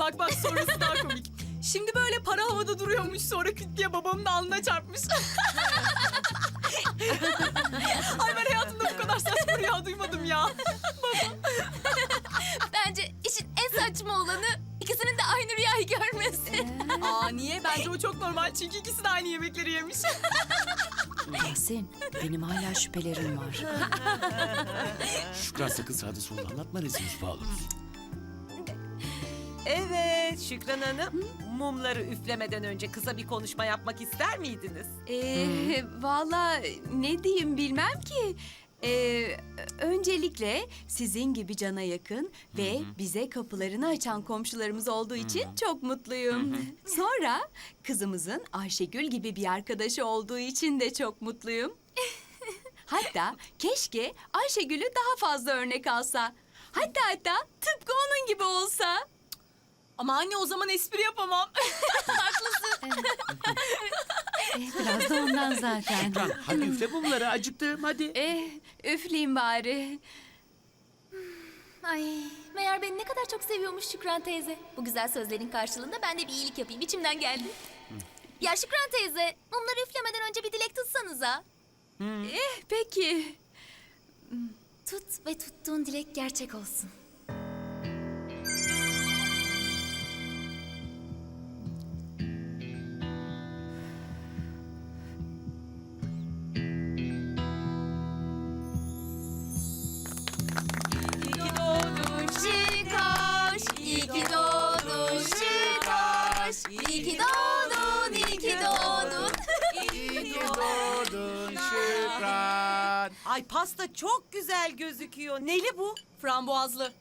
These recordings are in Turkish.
Bak bak sonrası daha komik. Şimdi böyle para havada duruyormuş sonra küt diye babamın alnına çarpmış. Ay ben hayatımda bu kadar saçma rüya duymadım ya. Bence işin en saçma olanı ikisinin de aynı rüyayı görmesi. Aa niye? Bence o çok normal çünkü ikisi de aynı yemekleri yemiş. Tahsin, benim hala şüphelerim var. Şükran sakın sağda solda anlatma rezil oluruz. Evet Şükran Hanım. Mumları üflemeden önce kısa bir konuşma yapmak ister miydiniz? Ee, Valla ne diyeyim bilmem ki. Ee, öncelikle sizin gibi cana yakın ve bize kapılarını açan komşularımız olduğu için çok mutluyum. Sonra kızımızın Ayşegül gibi bir arkadaşı olduğu için de çok mutluyum. Hatta keşke Ayşegül'ü daha fazla örnek alsa. Hatta hatta tıpkı onun gibi olsa. Ama anne o zaman espri yapamam. Biraz da ondan zaten. Şükran hadi üfle mumları acıktım hadi. Eh, üfleyeyim bari. Ay meğer beni ne kadar çok seviyormuş Şükran teyze. Bu güzel sözlerin karşılığında ben de bir iyilik yapayım. içimden geldi. Ya Şükran teyze mumları üflemeden önce bir dilek tutsanıza. Eh, peki. Tut ve tuttuğun dilek gerçek olsun. Ay pasta çok güzel gözüküyor. Neli bu? Frambuazlı.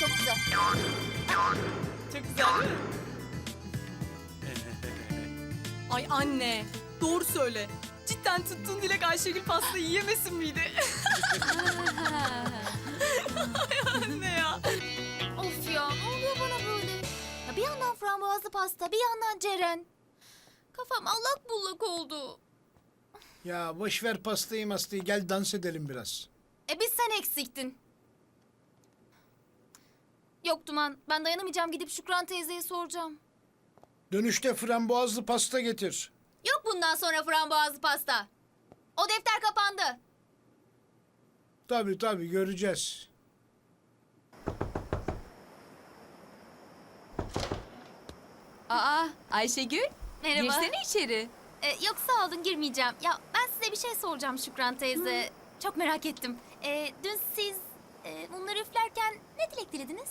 Çok güzel. Çok güzel değil mi? Ay anne doğru söyle. Cidden tuttuğun dilek Ayşegül pastayı yiyemesin miydi? Ay anne ya. Of ya ne oluyor bana böyle? Ya bir yandan frambuazlı pasta, bir yandan Ceren. Kafam allak bullak oldu. Ya boş ver pastayı mastayı gel dans edelim biraz. E biz sen eksiktin. Yok Duman, ben dayanamayacağım gidip Şükran teyzeye soracağım. Dönüşte frambuazlı pasta getir. Yok bundan sonra frambuazlı pasta. O defter kapandı. Tabii tabii göreceğiz. Aa, Ayşegül. Merhaba. Girsene içeri. E, yok sağ olun girmeyeceğim. Ya ben size bir şey soracağım Şükran teyze. Çok merak ettim. E, dün siz e, mumları üflerken ne dilek dilediniz?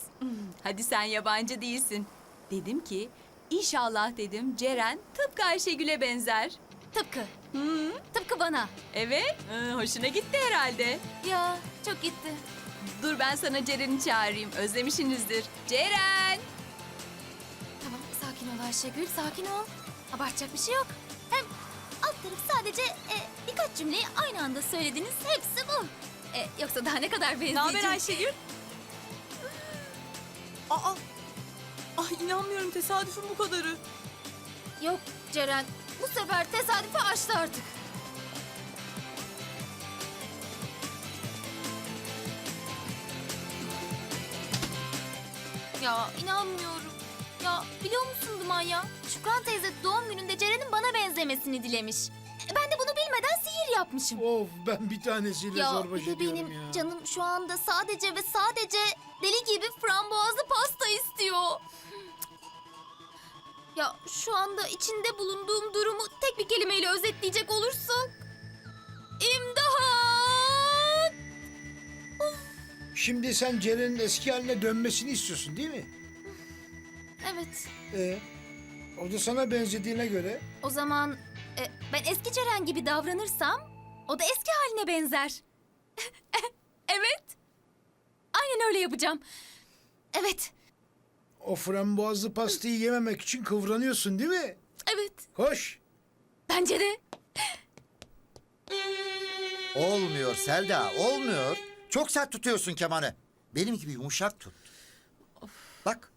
Hadi sen yabancı değilsin. Dedim ki, inşallah dedim Ceren tıpkı Ayşegül'e benzer. Tıpkı. Tıpkı bana. Evet, hı, hoşuna gitti herhalde. Ya çok gitti. Dur ben sana Ceren'i çağırayım, özlemişsinizdir. Ceren! Tamam sakin ol Ayşegül sakin ol. Abartacak bir şey yok. Hem alt taraf sadece e, birkaç cümleyi aynı anda söylediniz. Hepsi bu. E, yoksa daha ne kadar Ne benzeyecek? haber Ayşegül? Aa. Ay inanmıyorum tesadüfün bu kadarı. Yok Ceren bu sefer tesadüfe açtı artık. Ya inanmıyorum. Ya biliyor musun Duman ya? Şükran teyze doğum gününde Ceren'in bana benzemesini dilemiş. Ben de bunu bilmeden sihir yapmışım. Of ben bir tanesiyle Ya zorba bir de ediyorum benim ya. canım şu anda sadece ve sadece deli gibi frambuazlı pasta istiyor. Ya şu anda içinde bulunduğum durumu tek bir kelimeyle özetleyecek olursak... İmdat! Şimdi sen Ceren'in eski haline dönmesini istiyorsun değil mi? Evet, Ee, o da sana benzediğine göre o zaman e, ben eski Ceren gibi davranırsam o da eski haline benzer. evet, aynen öyle yapacağım. Evet, o frambuazlı pastayı yememek için kıvranıyorsun değil mi? evet, Koş. bence de. Olmuyor Selda, olmuyor. Çok sert tutuyorsun kemanı. Benim gibi yumuşak tut. Bak,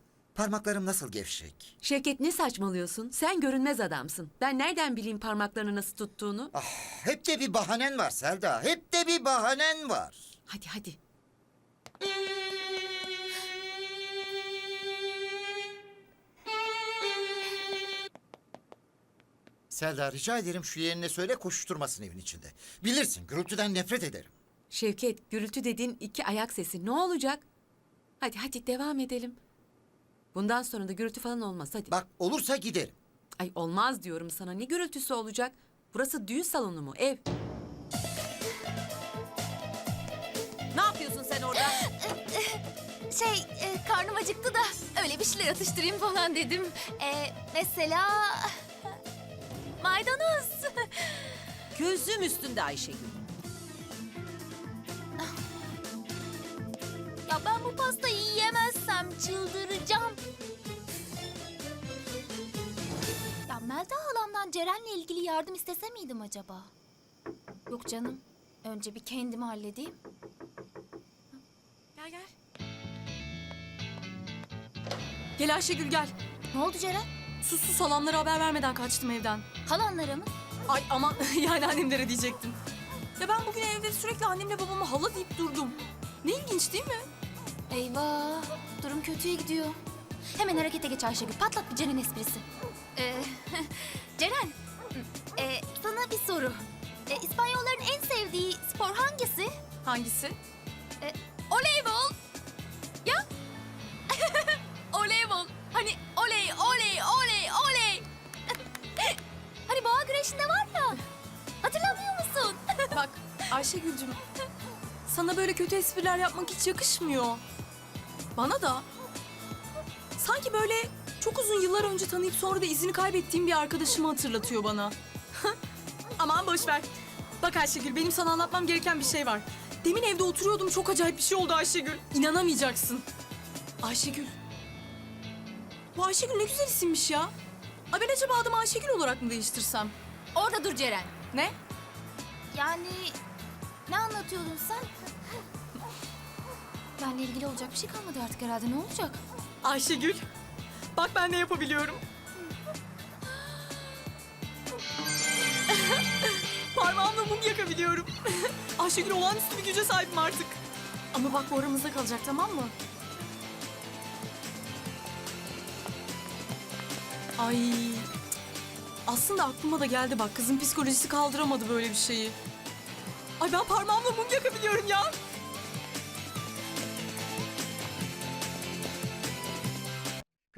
Parmaklarım nasıl gevşek? Şevket ne saçmalıyorsun? Sen görünmez adamsın. Ben nereden bileyim parmaklarını nasıl tuttuğunu? Ah, hep de bir bahanen var Selda. Hep de bir bahanen var. Hadi hadi. Selda rica ederim şu yeğenine söyle koşuşturmasın evin içinde. Bilirsin gürültüden nefret ederim. Şevket gürültü dediğin iki ayak sesi ne olacak? Hadi hadi devam edelim. Bundan sonra da gürültü falan olmaz hadi. Bak olursa giderim. Ay olmaz diyorum sana. Ne gürültüsü olacak? Burası düğün salonu mu? Ev. Ne yapıyorsun sen orada? Şey, e, karnım acıktı da öyle bir şeyler atıştırayım falan dedim. E, mesela... Maydanoz. Gözüm üstünde Ayşegül. ya ben bu pastayı çıldıracağım. Ya Melda halamdan Ceren'le ilgili yardım istese miydim acaba? Yok canım. Önce bir kendimi halledeyim. Gel gel. Gel Ayşegül gel. Ne oldu Ceren? Sus sus halamlara haber vermeden kaçtım evden. Halanlara mı? Ay aman yani annemlere diyecektim. Ya ben bugün evde sürekli annemle babama hala deyip durdum. Ne ilginç değil mi? Eyvah. Durum kötüye gidiyor. Hemen harekete geç Ayşegül. Patlat bir Ceren esprisi. Ee, Ceren, e, sana bir soru. E, İspanyolların en sevdiği spor hangisi? Hangisi? E, voleybol. Ya? voleybol. Hani oley, oley, oley, oley. hani boğa güreşinde var ya. Hatırlamıyor musun? Bak Ayşegül'cüm sana böyle kötü espriler yapmak hiç yakışmıyor. Bana da. Sanki böyle çok uzun yıllar önce tanıyıp sonra da izini kaybettiğim bir arkadaşımı hatırlatıyor bana. Aman boş ver. Bak Ayşegül benim sana anlatmam gereken bir şey var. Demin evde oturuyordum çok acayip bir şey oldu Ayşegül. İnanamayacaksın. Ayşegül. Bu Ayşegül ne güzel isimmiş ya. Ay ben acaba adımı Ayşegül olarak mı değiştirsem? Orada dur Ceren. Ne? Yani ne anlatıyordun sen? Benle ilgili olacak bir şey kalmadı artık herhalde. Ne olacak? Ayşegül. Bak ben ne yapabiliyorum. Parmağımla mum yakabiliyorum. Ayşegül olağanüstü bir güce sahibim artık. Ama bak bu aramızda kalacak tamam mı? Ay. Aslında aklıma da geldi bak kızın psikolojisi kaldıramadı böyle bir şeyi. Ay ben parmağımla mum yakabiliyorum ya.